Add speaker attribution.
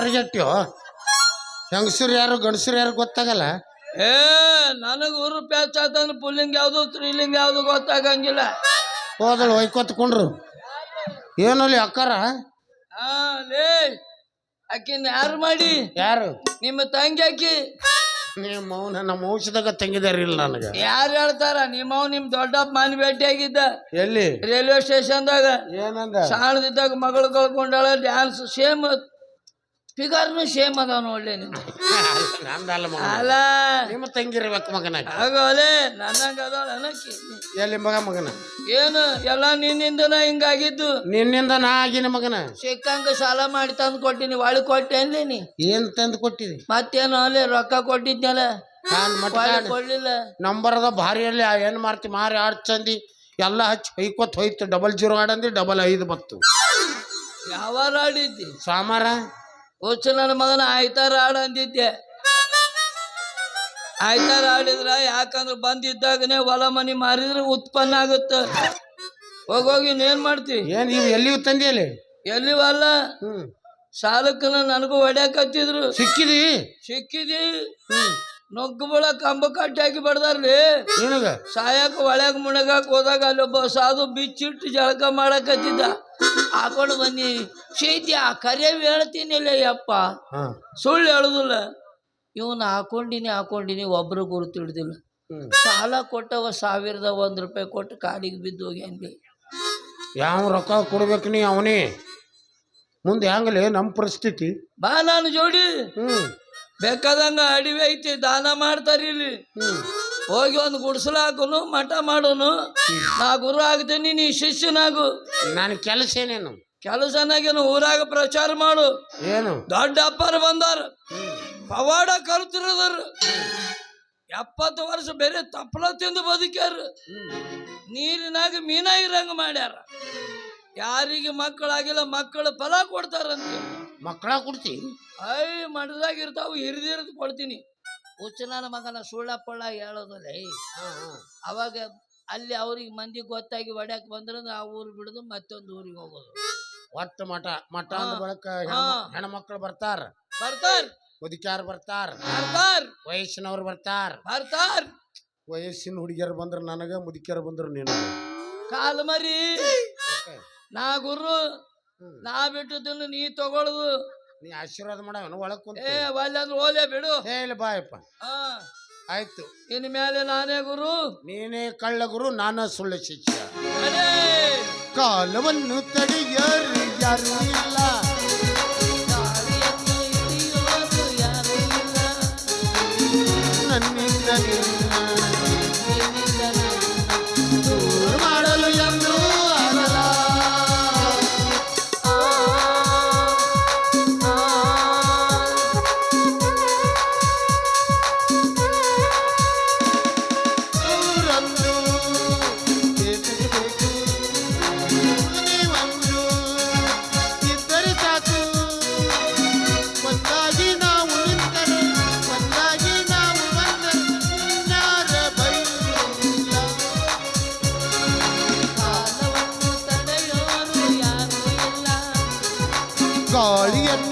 Speaker 1: ಪರಿಗೆಟ್ಟಿಯೋ ಹೆಂಗಸರು ಯಾರು ಗಂಡಸರು ಯಾರು ಗೊತ್ತಾಗಲ್ಲ?
Speaker 2: ಏ ನನಗೆ ಊರು ಪ್ಯಾಚ್ ಆತಂದ್ರೆ ಪುಲ್ಲಿಂಗ್ ಯಾವುದು ಸ್ತ್ರೀಲಿಂಗ್ ಯಾವುದು ಗೊತ್ತಾಗಂಗಿಲ್ಲ.
Speaker 1: ಹೋದಳು ಒಯ್ಕೊತ್ಕೊಂಡ್ರು ಏನಲ್ಲಿ ಅಕ್ಕಾರ?
Speaker 2: ಹಾ ಲೇ ಆಕಿನ ಯಾರು ಮಾಡಿ?
Speaker 1: ಯಾರು?
Speaker 2: ನಿಮ್ಮ ತಂಗಿ ಆಕಿ.
Speaker 1: ನಿಮ್ಮ ಮೌನ ನಮ್ಮ ಔಷಧಾಗ ತಂಗಿದಾರಿಲ್ಲ ನನಗೆ.
Speaker 2: ಯಾರು ಹೇಳ್ತಾರ? ನಿಮ್ಮವ್ ನಿಮ್ ದೊಡ್ಡಪ್ಪ ಮನೆ ಭೇಟಿ ಆಗಿದ್ದ
Speaker 1: ಎಲ್ಲಿ?
Speaker 2: ರೈಲ್ವೆ ಸ್ಟೇಷನ್ದಾಗ.
Speaker 1: ಏನಂದ?
Speaker 2: ಸಾಣದಿದ್ದಾಗ ಮಗಳು ಕಳ್ಕೊಂಡಾಳ ಡ್ಯಾನ್ಸ್ ಸೇಮ್ ಫಿಗರ್ನು ಸೇಮ್ ಅದಾವ ನೋಡ್ಲಿ ನಿಮ್ಗೆ
Speaker 1: ನಂದಲ್ಲ ಮಗ
Speaker 2: ಅಲ್ಲ.
Speaker 1: ನಿಮ್ಮ ತಂಗಿರ್ಬೇಕು ಮಗನ
Speaker 2: ಆಗೋಲೆ
Speaker 1: ಎಲ್ಲಿ ಮಗ ಮಗನ?
Speaker 2: ಏನು ಎಲ್ಲ ನಿನ್ನಿಂದನ ಹಿಂಗಾಗಿದ್ದು?
Speaker 1: ನಿನ್ನಿಂದ ನಾ ಆಗಿನ ಮಗನ?
Speaker 2: ಸಿಕ್ಕಂಗ ಸಾಲ ಮಾಡಿ ತಂದು ಕೊಟ್ಟಿನಿ ಒಳಗೆ ಕೊಟ್ಟೆ ನೀ
Speaker 1: ಏನ್ ತಂದು ಕೊಟ್ಟಿದಿ?
Speaker 2: ಮತ್ತೇನು ಅಲ್ಲಿ ರೊಕ್ಕ ಕೊಟ್ಟಿದ್ನಲ್ಲ? ಕೊಡ್ಲಿಲ್ಲ.
Speaker 1: ನಂಬರ್ ಅದ ಭಾರಿಯಲ್ಲಿ ಏನ್ ಮಾಡ್ತಿ ಮಾರಿ ಆಡ್ ಚಂದಿ ಎಲ್ಲ ಹಚ್ಚಿ ಹೊಯ್ಕೊತ್ ಹೋಯ್ತು ಡಬಲ್ ಜೀರೋ ಆಡಂದಿ ಡಬಲ್ ಐದು ಬತ್ತು.
Speaker 2: ಯಾವ ಆಡಿದ್ದಿ?
Speaker 1: ಸಾಮಾರ?
Speaker 2: ಹುಚ್ಚು ನನ್ನ ಮಗನ ಆಯ್ತಾರ ಆಡ ಅಂದಿದ್ದೆ. ಆಯ್ತಾರ ಆಡಿದ್ರ ಯಾಕಂದ್ರೆ ಬಂದಿದ್ದಾಗನೆ ಹೊಲ ಮನಿ ಮಾರಿದ್ರೆ ಉತ್ಪನ್ನ ಆಗುತ್ತೆ. ಹೋಗೋಗಿ ಇನ್ನೇನ್
Speaker 1: ಏನ್ ಮಾಡ್ತೀವಿ ಎಲ್ಲಿಯೂ ತಂದಿಯಲ್ಲಿ?
Speaker 2: ಎಲ್ಲಿ ಅಲ್ಲ.
Speaker 1: ಹ್ಮ್.
Speaker 2: ಸಾಲಕ್ಕನ ನನಗೂ ಹೊಡ್ಯಾಕತ್ತಿದ್ರು.
Speaker 1: ಸಿಕ್ಕಿದಿ?
Speaker 2: ಸಿಕ್ಕಿದಿ. ನೊಗ್ಗು ಬಳ ಕಂಬ ಕಟ್ಟಿ ಹಾಕಿ ಬಡ್ದಾರ್ಲಿ.
Speaker 1: ನಿನಗ
Speaker 2: ಸಾಯಕ ಒಳಗ ಮುಣಗಾಕ ಹೋದಾಗ ಅಲ್ಲೊಬ್ಬ ಸಾಧು ಬಿಚ್ಚಿಟ್ಟು ಜಳಕ ಮಾಡಕತ್ತಿದ್ದ. ಹಾಕೊಂಡು ಬನ್ನಿ. ಚೈತ್ಯ ಕರೆ ಹೇಳ್ತೀನಿಲ್ಲ ಯಪ್ಪ. ಸುಳ್ಳು ಹೇಳುದಿಲ್ಲ. ಇವನ್ ಹಾಕೊಂಡಿನಿ ಹಾಕೊಂಡಿನಿ ಒಬ್ರು ಗುರುತು ಹಿಡ್ದಿಲ್ಲ. ಸಾಲ ಕೊಟ್ಟವ ಸಾವಿರದ ಒಂದ್ ರೂಪಾಯಿ ಕೊಟ್ಟು ಕಾಲಿಗೆ ಬಿದ್ದು ಹೋಗ್ಯಾನ್ಲಿ
Speaker 1: ಯಾವ ರೊಕ್ಕ ಕೊಡ್ಬೇಕು ನೀ ಅವನೇ? ಮುಂದೆ ಹೆಂಗಲೇ ನಮ್ಮ ಪರಿಸ್ಥಿತಿ?
Speaker 2: ಬಾ ನಾನು ಜೋಡಿ. ಬೇಕಾದಂಗ ಅಡಿವೆ ಐತಿ ದಾನ ಮಾಡ್ತಾರಿ ಇಲ್ಲಿ.
Speaker 1: ಹ್ಮ್.
Speaker 2: ಹೋಗಿ ಒಂದು ಗುಡ್ಸಲ ಹಾಕೋನು ಮಠ ಮಾಡೋನು. ನಾ ಗುರು ಆಗ್ತೀನಿ ನೀ ಶಿಷ್ಯನಾಗು.
Speaker 1: ನನ್ನ ಕೆಲಸ ಏನೇನು?
Speaker 2: ಕೆಲಸನಾಗೇನು ಊರಾಗ ಪ್ರಚಾರ ಮಾಡು.
Speaker 1: ಏನು?
Speaker 2: ದೊಡ್ಡ ಅಪ್ಪರು ಬಂದಾರ. ಪವಾಡ ಕಲ್ತಿರೋದ್ರ ಎಪ್ಪತ್ತು ವರ್ಷ ಬೇರೆ ತಪ್ಪಲ ತಿಂದು ಬದುಕ್ಯಾರ. ನೀರಿನಾಗ ಇರಂಗ ಮಾಡ್ಯಾರ. ಯಾರಿಗೆ ಮಕ್ಕಳಾಗಿಲ್ಲ ಮಕ್ಕಳು ಫಲ ಕೊಡ್ತಾರಂತೆ.
Speaker 1: ಮಕ್ಕಳ ಕೊಡ್ತೀನಿ.
Speaker 2: ಐ ಮಠದಾಗ ಇರ್ತಾವ ಹಿರಿದಿರ್ದು ಕೊಡ್ತೀನಿ. ಹುಚ್ಚ ನನ್ನ ಮಗನ ಸುಳ್ಳಪ್ಪಳ್ಳ ಹೇಳೋದಲ್ಲ ಏ. ಅವಾಗ ಅಲ್ಲಿ ಅವ್ರಿಗೆ ಮಂದಿ ಗೊತ್ತಾಗಿ ಹೊಡ್ಯಾಕ್ ಬಂದ್ರೆ ಆ ಊರು ಬಿಡುದು ಮತ್ತೊಂದು ಊರಿಗೆ ಹೋಗೋದು.
Speaker 1: ಒಟ್ಟು ಮಠ ಮಠ ಅಂದ ಬಳಕ. ಹೆಣ್ಮಕ್ಳು ಬರ್ತಾರ.
Speaker 2: ಬರ್ತಾರ.
Speaker 1: ಮುದುಕ್ಯಾರ ಬರ್ತಾರ.
Speaker 2: ಬರ್ತಾರ.
Speaker 1: ವಯಸ್ಸಿನವ್ರು ಬರ್ತಾರ.
Speaker 2: ಬರ್ತಾರ.
Speaker 1: ವಯಸ್ಸಿನ ಹುಡುಗಿಯರು ಬಂದ್ರ ನನಗ ಮುದುಕಿಯರು ಬಂದ್ರು ನೀನು
Speaker 2: ಕಾಲು ಮರಿ. ನಾ ಗುರು ನಾ ಬಿಟ್ಟದನ್ನು ನೀ ತಗೊಳ್ದು.
Speaker 1: ನೀ ಆಶೀರ್ವಾದ ಮಾಡವನು ಒಳಗ್ ಕುಂತ.
Speaker 2: ಏ ಒಲ್ಲೆ ಓಲೆ ಬಿಡು.
Speaker 1: ಏ ಇಲ್ಲ ಬಾಯಪ್ಪ
Speaker 2: ಹಾ
Speaker 1: ಆಯ್ತು.
Speaker 2: ಇನ್ ಮೇಲೆ ನಾನೇ ಗುರು.
Speaker 1: ನೀನೇ ಕಳ್ಳ ಗುರು ನಾನ ಸುಳ್ಳು ಶಿಷ್ಯ. ಕಾಲವನ್ನು ತಡೆಯರು ಯಾರು ಇಲ್ಲ. ನನ್ನಿಂದ ನಿನ್ನ காளியன்